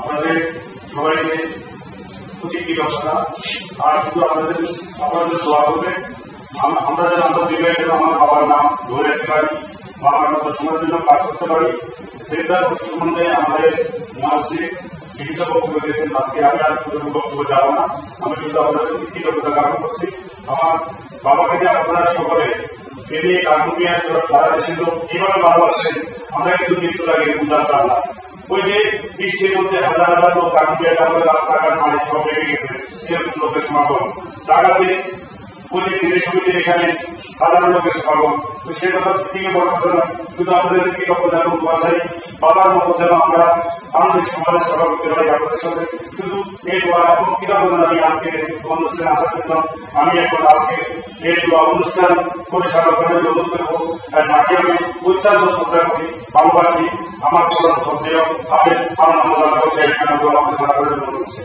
আমাদের সবাইকে প্রতিক্রিয়া আর শুধু করবে আমরা যেন আমরা বিবাহিত, আমার বাবার নাম ধরে রাখতে পারি, বাবার মতো সময়ের জন্য কাজ করতে পারি। সেটা সম্বন্ধে আমাদের মহাশিব বিভিন্ন বক্তব্য দিয়েছেন। আজকে আমি আর বক্তব্য যাব না। আমি শুধু আপনাদের কৃতজ্ঞতা জ্ঞাপন করছি। আমার বাবাকে যে আপনারা সকলে তিনি কার্টুনিয়া সারা দেশের লোক কীভাবে ভালোবাসেন, আমরা কিন্তু মৃত্যু লাগে বুঝতে ওই যে বৃষ্টির মধ্যে হাজার হাজার লোক কার্টুনিয়া আমাদের রাস্তাঘাট মানে সব লেগে গেছে। এরকম লোকের সমাগম। টাকাতে প্রতি সমিতি এখানে সাধারণ লোকের সমাগম। তো সে কথা থেকে বড় কথা না শুধু আমাদের কৃতজ্ঞতা এবং ভাষায় বাবার মতো যেন আমরা আমাদের সমাজে সভা করতে পারি, আপনাদের সাথে। শুধু এই দোয়া এবং কৃতজ্ঞতা আমি আজকে অনুষ্ঠানে আসা করতাম আমি এখন আজকে এই দোয়া অনুষ্ঠান পরিচালনা করে অনুরোধ করব। তাকে আমি অত্যন্ত শ্রদ্ধা করি ভালোবাসি আমার প্রধান শ্রদ্ধেয় আবেদ আনন্দ করছে এখানে আমাদের সারা করে অনুরোধ করছি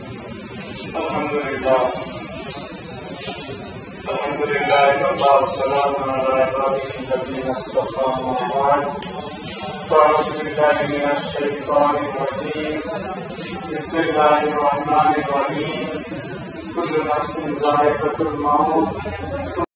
الحمد لله الحمد لله وبعد والسلام على عباده الذين اصطفى وبعد فأعوذ بالله من الشيطان الرجيم. بسم الله الرحمن الرحيم. كل نفس ذائقة الموت.